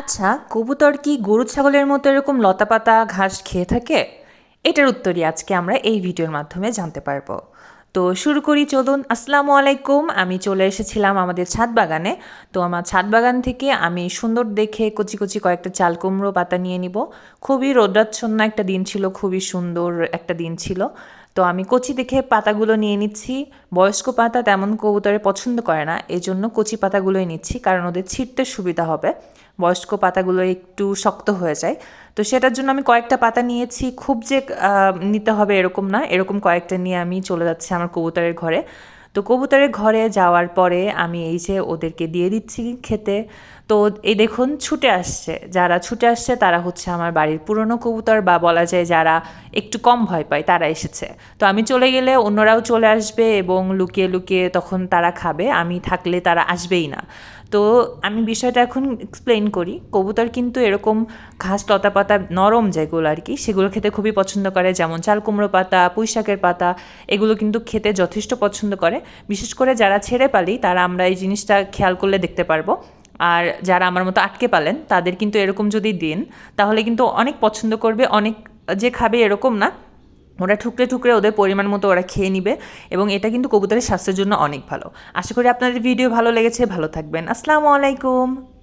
আচ্ছা কবুতর কি গরু, ছাগলের মতো এরকম লতাপাতা ঘাস খেয়ে থাকে? এটার উত্তরই আজকে আমরা এই ভিডিওর মাধ্যমে জানতে পারব। তো শুরু করি, চলুন। আসসালামু আলাইকুম। আমি চলে এসেছিলাম আমাদের ছাদ বাগানে। তো আমার ছাদ বাগান থেকে আমি সুন্দর দেখে কচি কচি কয়েকটা চাল কুমড়ো পাতা নিয়ে নিব। খুবই রৌদ্রাচ্ছন্ন একটা দিন ছিল, খুবই সুন্দর একটা দিন ছিল। তো আমি কচি দেখে পাতাগুলো নিয়ে নিচ্ছি। বয়স্ক পাতা তেমন কবুতরে পছন্দ করে না এই জন্য কচি পাতাগুলোই নিচ্ছি, কারণ ওদের ছিঁড়তে সুবিধা হবে। বয়স্ক পাতাগুলো একটু শক্ত হয়ে যায়। তো সেটার জন্য আমি কয়েকটা পাতা নিয়েছি, খুব যে নিতে হবে এরকম না, এরকম কয়েকটা নিয়ে আমি চলে যাচ্ছি আমার কবুতরের ঘরে। তো কবুতরের ঘরে যাওয়ার পরে আমি এই যে ওদেরকে দিয়ে দিচ্ছি খেতে, তো এই দেখুন ছুটে আসছে। যারা ছুটে আসছে তারা হচ্ছে আমার বাড়ির পুরনো কবুতর বা বলা যায় যারা একটু কম ভয় পায়, তারা এসেছে। তো আমি চলে গেলে অন্যরাও চলে আসবে এবং লুকিয়ে লুকিয়ে তখন তারা খাবে, আমি থাকলে তারা আসবেই না। তো আমি বিষয়টা এখন এক্সপ্লেন করি। কবুতর কিন্তু এরকম ঘাস লতা পাতা নরম যেগুলো আর কি, সেগুলো খেতে খুবই পছন্দ করে। যেমন চাল কুমড়ো পাতা পুঁই শাকের পাতা, এগুলো কিন্তু খেতে যথেষ্ট পছন্দ করে। বিশেষ করে যারা ছেড়ে পালি, তারা আমরা এই জিনিসটা খেয়াল করলে দেখতে পারব। আর যারা আমার মতো আটকে পালেন, তাদের কিন্তু এরকম যদি দিন, তাহলে কিন্তু অনেক পছন্দ করবে, অনেক যে খাবে এরকম না। ওরা ঠুকরে ঠুকরে ওদের পরিমাণ মতো ওরা খেয়ে নিবে এবং এটা কিন্তু কবুতরের স্বাস্থ্যের জন্য অনেক ভালো। আশা করি আপনাদের ভিডিও ভালো লেগেছে, ভালো থাকবেন। আসসালামু আলাইকুম।